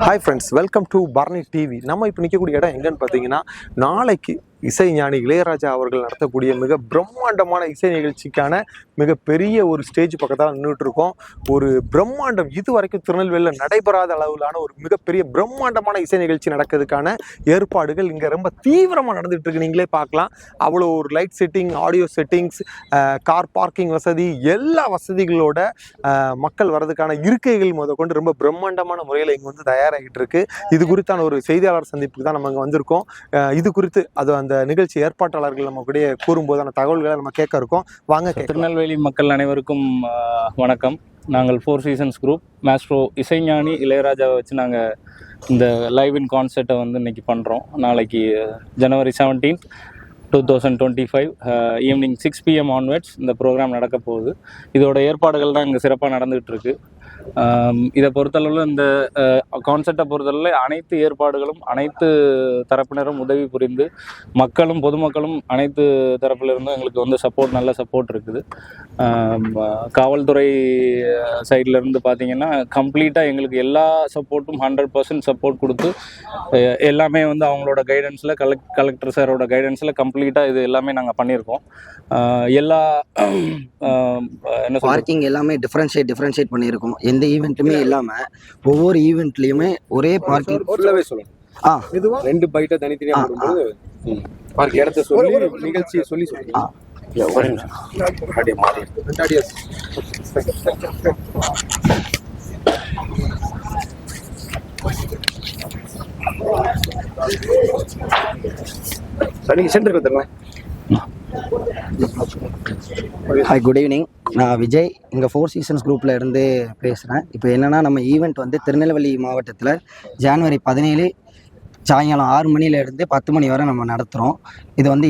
Hi friends welcome to Barni TV நம்ம இப்போ நிற்கக்கூடிய இடம் எங்கன்னு பார்த்தீங்கன்னா நாளைக்கு இசை ஞானி இளையராஜா அவர்கள் நடத்தக்கூடிய மிக பிரம்மாண்டமான இசை நிகழ்ச்சிக்கான மிகப்பெரிய ஒரு ஸ்டேஜ் பக்கத்தில் நின்றுட்டு இருக்கோம் ஒரு பிரம்மாண்டம் இது வரைக்கும் திருநெல்வேலியில் நடைபெறாத அளவிலான ஒரு மிகப்பெரிய பிரம்மாண்டமான இசை நிகழ்ச்சி நடக்கிறதுக்கான ஏற்பாடுகள் இங்கே ரொம்ப தீவிரமாக நடந்துட்டு இருக்கு நீங்களே பார்க்கலாம். அவ்வளோ ஒரு light setting audio settings car parking வசதி எல்லா வசதிகளோட மக்கள் வர்றதுக்கான இருக்கைகள் முத கொண்டு ரொம்ப பிரம்மாண்டமான முறையில் இங்கே வந்து தயாராகிட்டு இருக்கு இது குறித்தான ஒரு செய்தியாளர் சந்திப்புக்கு தான் நம்ம இங்கே வந்திருக்கோம். இது குறித்து அது அந்த நிகழ்ச்சி ஏற்பாட்டாளர்கள் நம்ம கூடயே கூறும்போதான தகவல்களை நம்ம கேட்க இருக்கோம். வாங்க திருநெல்வேலி மக்கள் அனைவருக்கும் வணக்கம். நாங்கள் ஃபோர் சீசன்ஸ் குரூப் மேஸ்ட்ரோ இசைஞானி இளையராஜாவை வச்சு நாங்கள் இந்த லைவ் இன் கான்சர்ட்டை வந்து இன்னைக்கு பண்ணுறோம் நாளைக்கு January seventeenth two thousand twenty five evening six PM onwards இந்த ப்ரோக்ராம் நடக்க போகுது. இதோட ஏற்பாடுகள் தான் இங்கே சிறப்பாக நடந்துகிட்டு இருக்கு. ஆம், இதை பொறுத்தளவில் இந்த கான்செப்டை பொறுத்தளவில் அனைத்து ஏற்பாடுகளும் அனைத்து தரப்பினரும் உதவி புரிந்து மக்களும் பொதுமக்களும் அனைத்து தரப்பிலிருந்தும் எங்களுக்கு வந்து சப்போர்ட் நல்ல சப்போர்ட் இருக்குது. காவல்துறை சைட்லேருந்து பார்த்தீங்கன்னா கம்ப்ளீட்டாக எங்களுக்கு எல்லா சப்போர்ட்டும் ஹண்ட்ரட் பர்சன்ட் சப்போர்ட் கொடுத்து எல்லாமே வந்து அவங்களோட கைடன்ஸில் கலெக்ட் கலெக்டர் சாரோட கைடன்ஸில் கம்ப்ளீட்டாக இது எல்லாமே நாங்கள் பண்ணியிருக்கோம் எல்லா என்ன பார்க்கிங் எல்லாமே டிஃப்ரென்ஷியேட் டிஃப்ரென்ஷியேட் பண்ணியிருக்கோம் எந்த ஈவெண்ட்டுமே இல்லாமல் ஒவ்வொரு ஈவெண்ட்லேயுமே ஒரே பார்க்கிங் ஃபுல்லாவே சொல்லணும். ஆ. இதுவா ரெண்டு பைட்டை தனித்தனியா போடும்போது பார்க்க இடத்த சொல்லி நிகழ்ச்சியை சொல்லி சொல்லி ஆ. இல்ல, ஒரே நிமிஷம். மாறி நீங்க சென்டருக்கு வந்துருங்களேன் ஹாய் குட் ஈவினிங் நான் விஜய். இங்கே ஃபோர் சீசன்ஸ் குரூப்பில் இருந்து பேசுகிறேன் இப்போ என்னென்னா நம்ம ஈவெண்ட் வந்து திருநெல்வேலி மாவட்டத்தில் ஜான்வரி பதினேழு சாயங்காலம் ஆறு மணிலேருந்து பத்து மணி வரை நம்ம நடத்துகிறோம் இது வந்து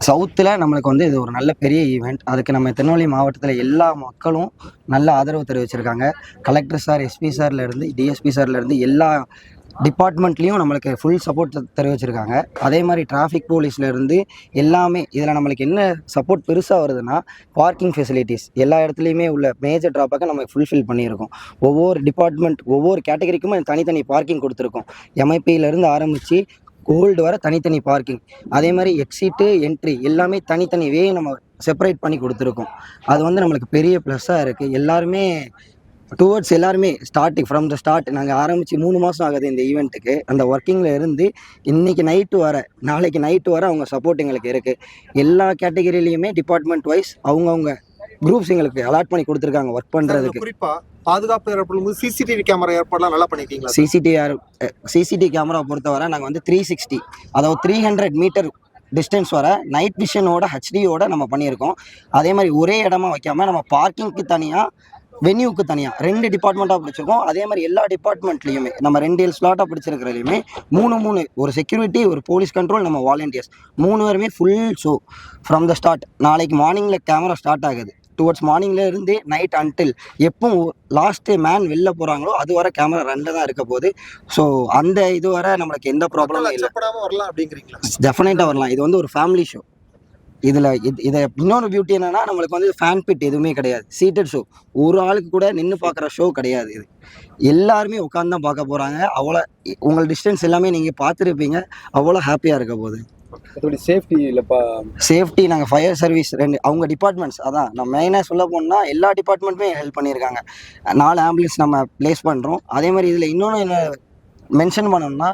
சவுத்தில் நம்மளுக்கு வந்து இது ஒரு நல்ல பெரிய ஈவெண்ட் அதுக்கு நம்ம திருநெல்வேலி மாவட்டத்தில் எல்லா மக்களும் நல்ல ஆதரவு தெரிவிச்சிருக்காங்க. கலெக்டர் சார் எஸ்பி சார்லேருந்து டிஎஸ்பி சார்லேருந்து எல்லா டிபார்ட்மெண்ட்லேயும் நம்மளுக்கு ஃபுல் சப்போர்ட் தெரிவிச்சிருக்காங்க. அதே மாதிரி டிராஃபிக் போலீஸ்லேருந்து எல்லாமே இதில் நம்மளுக்கு என்ன சப்போர்ட் பெருசாக வருதுன்னா பார்க்கிங் ஃபெசிலிட்டிஸ் எல்லா இடத்துலையுமே உள்ள மேஜர் ட்ராப்பாக நம்ம ஃபுல்ஃபில் பண்ணியிருக்கோம். ஒவ்வொரு டிபார்ட்மெண்ட் ஒவ்வொரு கேட்டகரிக்கும் தனித்தனி பார்க்கிங் கொடுத்துருக்கோம். எம்ஐபியிலேருந்து ஆரம்பித்து கோல்டு வர தனித்தனி பார்க்கிங் அதே மாதிரி எக்ஸிட்டு என்ட்ரி எல்லாமே தனித்தனி வே நம்ம செப்பரேட் பண்ணி கொடுத்துருக்கோம். அது வந்து நம்மளுக்கு பெரிய ப்ளஸ்ஸாக இருக்குது எல்லாருமே டுவர்ட்ஸ் எல்லாருமே ஸ்டார்டிங் ஃப்ரம் த ஸ்டார்ட் நாங்கள் ஆரம்பித்து மூணு மாதம் ஆகுது இந்த ஈவெண்ட்டுக்கு அந்த ஒர்க்கிங்கில் இருந்து இன்னைக்கு நைட்டு வர நாளைக்கு நைட்டு வர அவங்க சப்போர்ட் எங்களுக்கு இருக்குது எல்லா கேட்டகரியிலையுமே டிபார்ட்மெண்ட் வைஸ் அவங்கவுங்க குரூப்ஸ் எங்களுக்கு அலாட் பண்ணி கொடுத்துருக்காங்க ஒர்க் பண்ணுறதுக்கு குறிப்பா பாதுகாப்பு ஏற்படும் போது சிசிடிவி கேமரா ஏற்பாடுலாம் நல்லா பண்ணிருக்கீங்களா சிசிடிஆர் சிசிடிவி கேமரா பொறுத்தவரை நாங்கள் வந்து த்ரீ சிக்ஸ்டி அதாவது த்ரீ ஹண்ட்ரட் மீட்டர் டிஸ்டன்ஸ் வர நைட் விஷனோட ஹெச்டியோட நம்ம பண்ணியிருக்கோம். அதே மாதிரி ஒரே இடமா வைக்காம நம்ம பார்க்கிங்க்கு தனியாக வென்யூக்கு தனியாக ரெண்டு டிபார்ட்மெண்ட்டாக பிடிச்சிருக்கோம். அதே மாதிரி எல்லா டிபார்ட்மெண்ட்லேயுமே நம்ம ரெண்டு ஸ்லாட்டாக பிடிச்சிருக்கிறதுலையுமே மூணு மூணு ஒரு செக்யூரிட்டி ஒரு போலீஸ் கண்ட்ரோல் நம்ம வாலண்டியர்ஸ் மூணு பேருமே full show from the start நாளைக்கு மார்னிங்கில் கேமரா ஸ்டார்ட் ஆகுது. டுவர்ட்ஸ் மார்னிங்ல இருந்து நைட் அன்டில் எப்போ லாஸ்ட்டு மேன் வெளில போகிறாங்களோ அது வரை கேமரா ரெண்டு தான் இருக்க போகுது. ஸோ அந்த இது வரை நம்மளுக்கு எந்த ப்ராப்ளமும் இல்லை. வரலாம் அப்படிங்கிறீங்களா? டெஃபினட்டாக வரலாம். இது வந்து ஒரு ஃபேமிலி ஷோ இதில் இது இதை இன்னொரு பியூட்டி என்னன்னா நம்மளுக்கு வந்து ஃபேன் பிட் எதுவுமே கிடையாது. சீட்டட் ஷோ ஒரு ஆளுக்கு கூட நின்று பார்க்குற ஷோ கிடையாது இது. எல்லாருமே உட்காந்து தான் பார்க்க போகிறாங்க அவ்வளோ உங்கள் டிஸ்டன்ஸ் எல்லாமே நீங்கள் பார்த்துருப்பீங்க. அவ்வளோ ஹாப்பியாக இருக்க போகுது. மற்றபடி சேஃப்டி இல்லப்பா சேஃப்டி நாங்கள் ஃபயர் சர்வீஸ் ரெண்டு அவங்க டிபார்ட்மெண்ட்ஸ் அதான் நம்ம மெயினாக சொல்ல போனால் எல்லா டிபார்ட்மெண்ட்டுமே ஹெல்ப் பண்ணியிருக்காங்க நாலு ஆம்புலன்ஸ் நம்ம ப்ளேஸ் பண்ணுறோம் அதே மாதிரி இதில் இன்னொன்று என்ன மென்ஷன் பண்ணோம்னா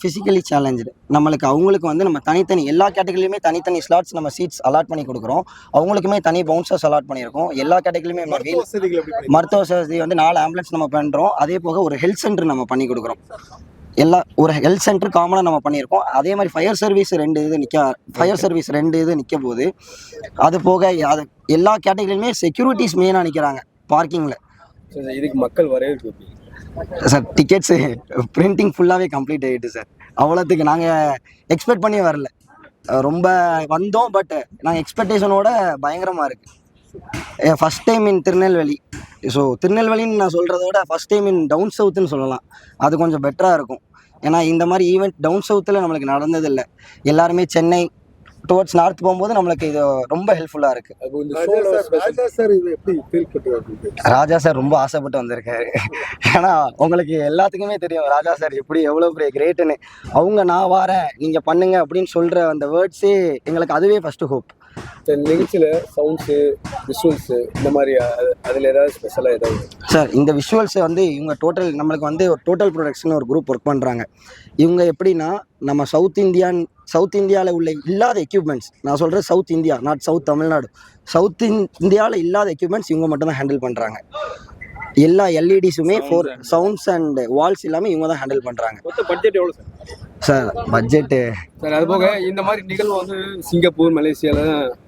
ஃபிசிக்கலி சேலஞ்சு நம்மளுக்கு அவங்களுக்கு வந்து நம்ம தனித்தனி எல்லா கேட்டகரியிலுமே தனித்தனி ஸ்லாட்ஸ் நம்ம சீட்ஸ் அலாட் பண்ணி கொடுக்குறோம். அவங்களுக்குமே தனி பவுன்சர்ஸ் அலாட் பண்ணியிருக்கோம். எல்லா கேட்டகரியிலுமே நம்ம மருத்துவ வசதி வந்து நாலு ஆம்புலன்ஸ் நம்ம பண்ணுறோம் அதே போக ஒரு ஹெல்த் சென்டர் நம்ம பண்ணி கொடுக்குறோம். எல்லா ஒரு ஹெல்த் சென்டர் காமனாக நம்ம பண்ணியிருக்கோம். அதே மாதிரி ஃபயர் சர்வீஸ் ரெண்டு இது நிற்க ஃபயர் சர்வீஸ் ரெண்டு இது நிற்க போகுது. அது போக அது எல்லா கேட்டகரியிலுமே செக்யூரிட்டிஸ் மெயினாக நிற்கிறாங்க பார்க்கிங்கில் இதுக்கு மக்கள் வரவேற்பு? சார் டிக்கெட்ஸு பிரிண்டிங் ஃபுல்லாகவே கம்ப்ளீட் ஆகிட்டு சார். அவ்வளோத்துக்கு நாங்கள் எக்ஸ்பெக்ட் பண்ணி வரல. ரொம்ப வந்தோம் பட் நாங்கள் எக்ஸ்பெக்டேஷனோட பயங்கரமாக இருக்குது first time in Tirunelveli. So திருநெல்வேலின்னு நான் சொல்கிறத விட ஃபஸ்ட் டைம் இன் டவுன் சவுத்துன்னு சொல்லலாம். அது கொஞ்சம் பெட்டராக இருக்கும். ஏன்னா இந்த மாதிரி ஈவெண்ட் டவுன் சவுத்தில் நம்மளுக்கு நடந்ததில்லை. எல்லாருமே சென்னை டுவர்ட்ஸ் நார்த் போகும்போது நம்மளுக்கு இது ரொம்ப ஹெல்ப்ஃபுல்லாக இருக்குது அப்போ இந்த ஷோல ராஜா சார் இது எப்படி ஃபீல் பண்ணுறாரு ராஜா சார் ரொம்ப ஆசைப்பட்டு வந்திருக்காரு. ஏன்னா உங்களுக்கு எல்லாத்துக்குமே தெரியும் ராஜா சார் எப்படி எவ்வளோ பெரிய கிரேட்டுன்னு அவங்க நான் வாரேன் நீங்கள் பண்ணுங்க அப்படின்னு சொல்கிற அந்த வேர்ட்ஸே எங்களுக்கு அதுவே ஃபஸ்ட்டு ஹோப் இந்த நிகழ்ச்சியில சவுண்ட்ஸு விஷுவல்ஸு இந்த மாதிரி அதுல ஏதாவது ஸ்பெஷலாக ஏதாவது? சார் இந்த விஷுவல்ஸை வந்து இவங்க டோட்டல் நம்மளுக்கு வந்து ஒரு டோட்டல் ப்ரொடக்ஷன் ஒரு குரூப் ஒர்க் பண்ணுறாங்க இவங்க எப்படின்னா நம்ம சவுத் இந்தியான் சவுத் இந்தியாவில் உள்ள இல்லாத எக்யூப்மெண்ட்ஸ் நான் சொல்கிறேன் south India not south Tamil Nadu south இந்தியாவில் இல்லாத எக்யூப்மெண்ட்ஸ் இவங்க மட்டும் தான் ஹேண்டில் பண்ணுறாங்க எல்லா எல்இடிஸுமே ஃபோர் சவுண்ட்ஸ் அண்ட் வால்ஸ் எல்லாமே இவங்க தான் ஹேண்டில் பண்ணுறாங்க பட்ஜெட் எவ்வளோ சார் சார் பட்ஜெட்டு சார் அது போக இந்த மாதிரி நிகழ்வு வந்து சிங்கப்பூர் மலேசியால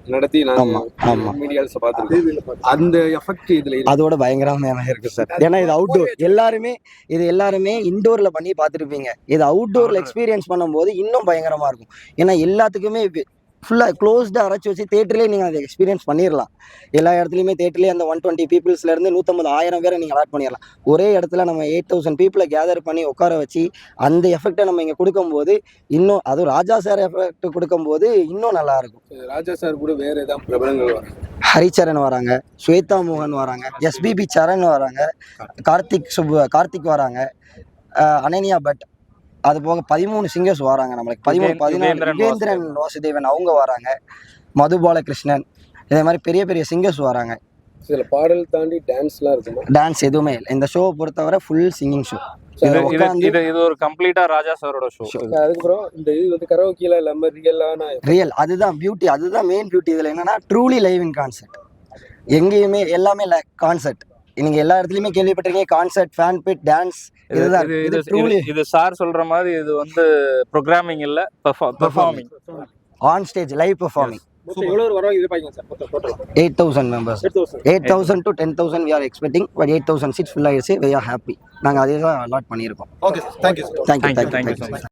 நடத்தி ஆமா, ஆமா. மீடியாஸ் பார்த்துருக்கோம் அந்த எஃபெக்ட் இதுல அதோட பயங்கரமான இருக்கு சார். ஏன்னா இது அவுட்டோர் எல்லாருமே இது எல்லாருமே இன்டோர்ல பண்ணி பார்த்துருப்பீங்க. இது அவுட்டோர்ல எக்ஸ்பீரியன்ஸ் பண்ணும்போது இன்னும் பயங்கரமா இருக்கும். ஏன்னா எல்லாத்துக்குமே ஃபுல்லாக க்ளோஸ்டாக அரைச்சி வச்சு தேட்டர்லேயே நீங்கள் அதை எக்ஸ்பீரியன்ஸ் பண்ணிடலாம் எல்லா இடத்துலையுமே தேட்டர்லேயே அந்த ஒன் டுவெண்ட்டி பீப்புள்ஸ்லேருந்து நூற்றம்பது ஆயிரம் பேரை நீங்கள் அலாட் பண்ணிடலாம் ஒரே இடத்துல நம்ம எயிட் தௌசண்ட் பீப்புளை கேதர் பண்ணி உட்கார வச்சு அந்த எஃபெக்டை நம்ம இங்கே கொடுக்கும்போது இன்னும் அதுவும் ராஜா சார் எஃபெக்ட் கொடுக்கும்போது இன்னும் நல்லா இருக்கும். ராஜா சார் கூட வேற ஏதாவது பிரபலங்கள் ஹரிச்சரன் வராங்க ஸ்வேதா மோகன் வராங்க எஸ்பிபி சரண் வராங்க கார்த்திக் சுப்பு கார்த்திக் வராங்க அனன்யா பட் அது போக பதிமூணு சிங்கர்ஸ் வராங்க நம்மளுக்கு. பதிமூணு யுகேந்திரன் யுகேந்திரன் வாசுதேவன் அவங்க வராங்க. மது பாலகிருஷ்ணன். இதே மாதிரி பெரிய பெரிய சிங்கர்ஸ் வராங்க. இதுல பாடல் தாண்டி டான்ஸ்லாம் இருக்குமா? டான்ஸ் எதுவுமே இல்லை. இந்த ஷோவை பொறுத்தவரை ஃபுல் சிங்கிங் ஷோ இது ஒரு கம்ப்ளீட்டா ராஜா சாரோட ஷோ அதுக்கப்புறம் இந்த இது வந்து கரோக்கியில இல்லாம ரியலான ரியல் அதுதான் பியூட்டி அதுதான் மெயின் பியூட்டி இதில் என்னன்னா ட்ரூலி லைவ் இன் கான்சர்ட் எங்கேயுமே எல்லாமே கான்சர்ட் நீங்க எல்லா இடத்துலயுமே கேள்விப்பட்டிருக்கீங்க கான்சர்ட் ஃபேன் பிட் டான்ஸ் இதுதான். இது இது சார் சொல்ற மாதிரி இது வந்து ப்ரோக்ராமிங் இல்ல performing on stage live performing eight thousand members eight thousand to ten thousand we are expecting but eight thousand seats full ஆயிடுச்சு. வி ஆர் ஹாப்பி நாங்கள் அதே தான் அலாட் பண்ணியிருக்கோம். Okay thank you thank you thank you